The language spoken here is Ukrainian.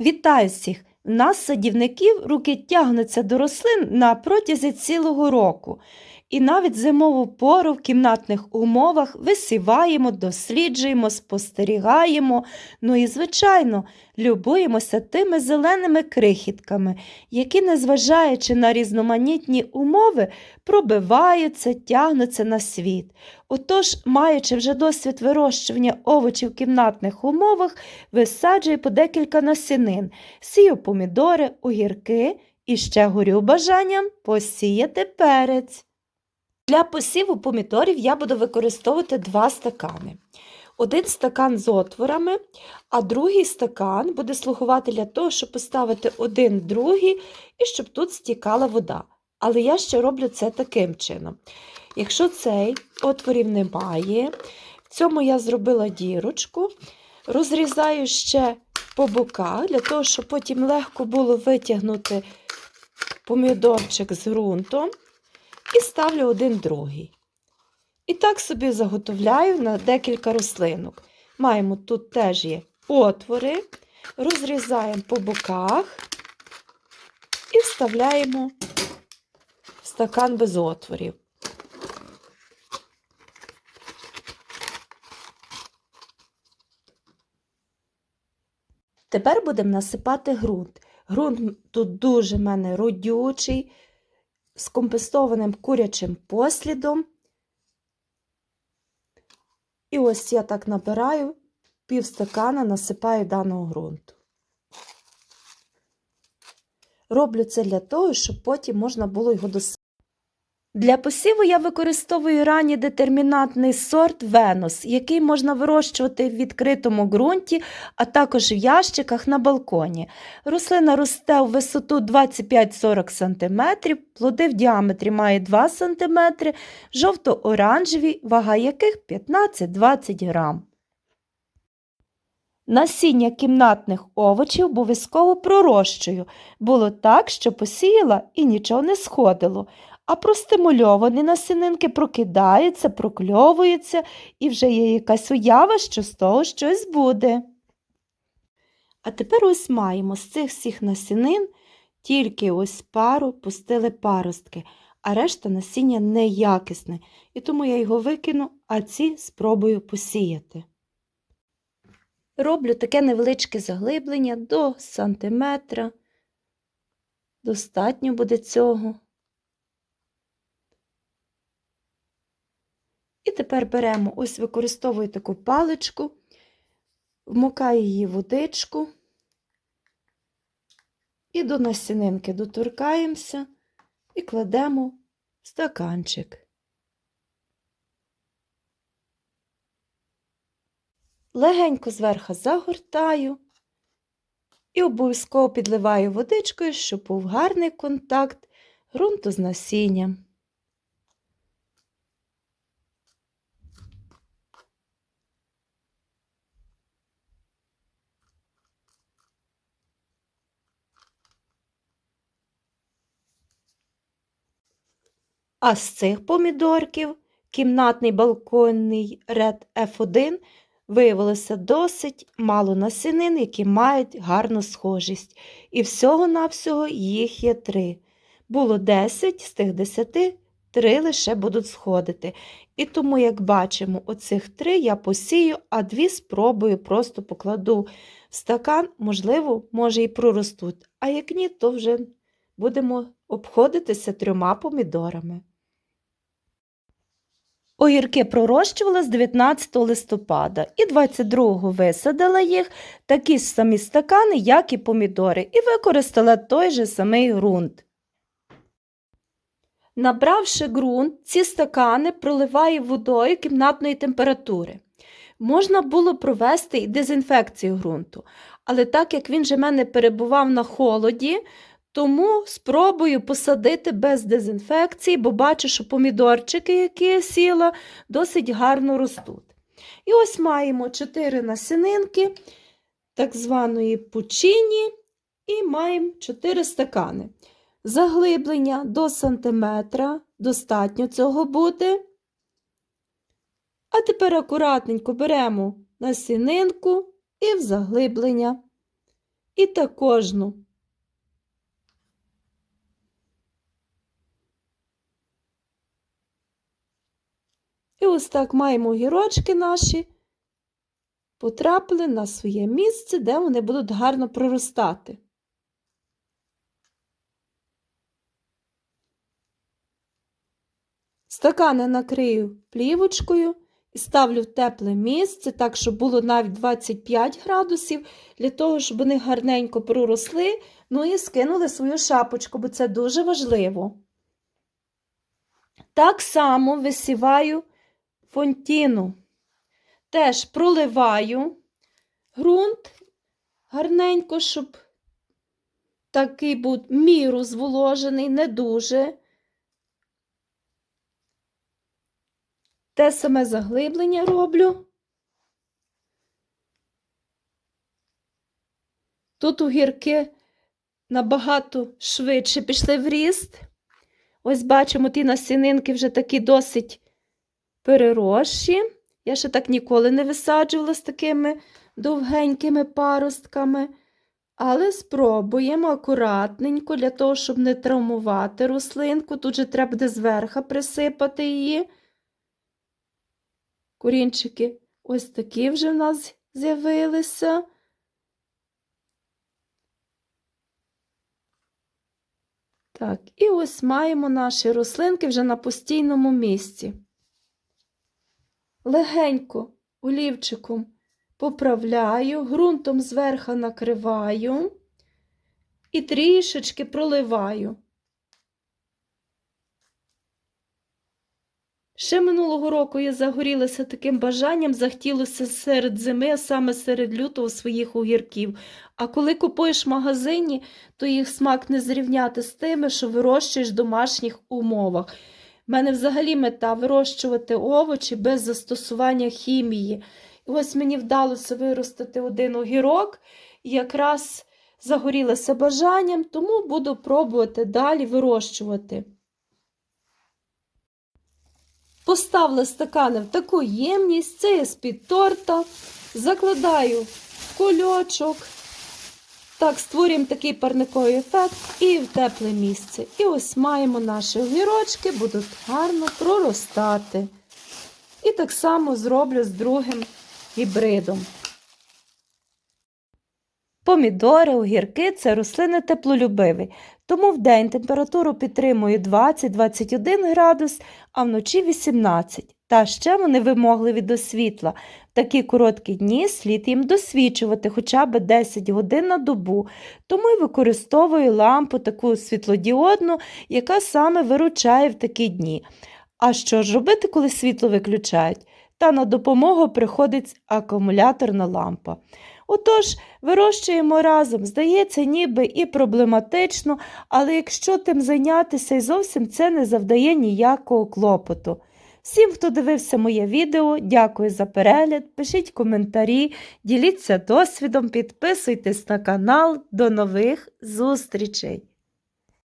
Вітаю всіх! У нас, садівників, руки тягнуться до рослин на протязі цілого року. І навіть зимову пору в кімнатних умовах висіваємо, досліджуємо, спостерігаємо, ну і, звичайно, любуємося тими зеленими крихітками, які, незважаючи на різноманітні умови, пробиваються, тягнуться на світ. Отож, маючи вже досвід вирощування овочів в кімнатних умовах, висаджую по декілька насінин, сію помідори, огірки і ще горю бажанням посіяти перець. Для посіву помідорів я буду використовувати два стакани. Один стакан з отворами, а другий стакан буде слугувати для того, щоб поставити один другий і щоб тут стікала вода. Але я ще роблю це таким чином. Якщо цей отворів немає, в цьому я зробила дірочку, розрізаю ще по боках, для того, щоб потім легко було витягнути помідорчик з ґрунтом і ставлю один другий. І так собі заготовляю на декілька рослинок. Маємо тут теж є отвори, розрізаємо по боках і вставляємо в стакан без отворів. Тепер будемо насипати ґрунт. Ґрунт тут дуже в мене родючий, з компостованим курячим послідом. І ось я так набираю пів стакана, насипаю даного ґрунту. Роблю це для того, щоб потім можна було його досипати. Для посіву я використовую ранній детермінантний сорт Венус, який можна вирощувати в відкритому ґрунті, а також в ящиках на балконі. Рослина росте у висоту 25-40 см, плоди в діаметрі мають 2 см, жовто-оранжеві, вага яких 15-20 грам. Насіння кімнатних овочів обов'язково пророщую. Було так, що посіяла і нічого не сходило а простимульовані насінинки прокидаються, прокльовуються, і вже є якась уява, що з того щось буде. А тепер ось маємо з цих всіх насінин тільки ось пару пустили паростки, а решта насіння неякісне, і тому я його викину, а ці спробую посіяти. Роблю таке невеличке заглиблення до сантиметра. Достатньо буде цього. Тепер беремо, ось використовую таку паличку, вмокаю її в водичку і до насінинки доторкаємося і кладемо в стаканчик. Легенько зверху загортаю і обов'язково підливаю водичкою, щоб був гарний контакт ґрунту з насінням. А з цих помідорків кімнатний балконний ред F1 виявилося досить мало насінин, які мають гарну схожість. І всього-навсього їх є три. Було 10, з тих 10 три лише будуть сходити. І тому, як бачимо, оцих три я посію, а дві спробую просто покладу в стакан, можливо, може і проростуть. А як ні, то вже будемо обходитися трьома помідорами. Огірки пророщувала з 19 листопада і 22-го висадила їх такі ж самі стакани, як і помідори, і використала той же самий ґрунт. Набравши ґрунт, ці стакани проливаю водою кімнатної температури. Можна було провести і дезінфекцію ґрунту, але так як він же мене перебував на холоді, тому спробую посадити без дезінфекції, бо бачу, що помідорчики, які я сіла, досить гарно ростуть. І ось маємо 4 насінинки так званої пучині, і маємо 4 стакани. Заглиблення до сантиметра, достатньо цього буде. А тепер акуратненько беремо насінинку і в заглиблення І так кожну. І ось так маємо огірочки наші потрапили на своє місце, де вони будуть гарно проростати. Стакани накрию плівочкою і ставлю в тепле місце, так, щоб було навіть 25 градусів, для того, щоб вони гарненько проросли, ну і скинули свою шапочку, бо це дуже важливо. Так само висіваю фонтіну. Теж проливаю ґрунт гарненько, щоб такий був міру зволожений, не дуже. Те саме заглиблення роблю. Тут огірки набагато швидше пішли в ріст. Ось бачимо, ті насінинки вже такі досить переросші. Я ще так ніколи не висаджувала з такими довгенькими паростками. Але спробуємо акуратненько, для того, щоб не травмувати рослинку. Тут же треба буде зверху присипати її. Корінчики ось такі вже в нас з'явилися. Так, і ось маємо наші рослинки вже на постійному місці. Легенько олівчиком поправляю, ґрунтом зверху накриваю і трішечки проливаю. Ще минулого року я загорілася таким бажанням, захотілося серед зими, а саме серед лютого своїх огірків. А коли купуєш в магазині, то їх смак не зрівняти з тими, що вирощуєш в домашніх умовах. У мене взагалі мета вирощувати овочі без застосування хімії. І ось мені вдалося виростити один огірок, і якраз загорілася бажанням, тому буду пробувати далі вирощувати. Поставила стакани в таку ємність, це я з-під торта, закладаю в кульочок. Так, створюємо такий парниковий ефект і в тепле місце. І ось маємо наші огірочки, будуть гарно проростати. І так само зроблю з другим гібридом. Помідори, огірки це рослини теплолюбиві, тому в день температуру підтримує 20-21 градус, а вночі 18. Та ще вони вимогливі до світла. В такі короткі дні слід їм досвічувати хоча б 10 годин на добу, тому й використовую лампу таку світлодіодну, яка саме виручає в такі дні. А що ж робити, коли світло виключають? Та на допомогу приходить акумуляторна лампа. Отож, вирощуємо разом, здається, ніби і проблематично, але якщо тим зайнятися і зовсім це не завдає ніякого клопоту. Всім, хто дивився моє відео, дякую за перегляд, пишіть коментарі, діліться досвідом, підписуйтесь на канал. До нових зустрічей!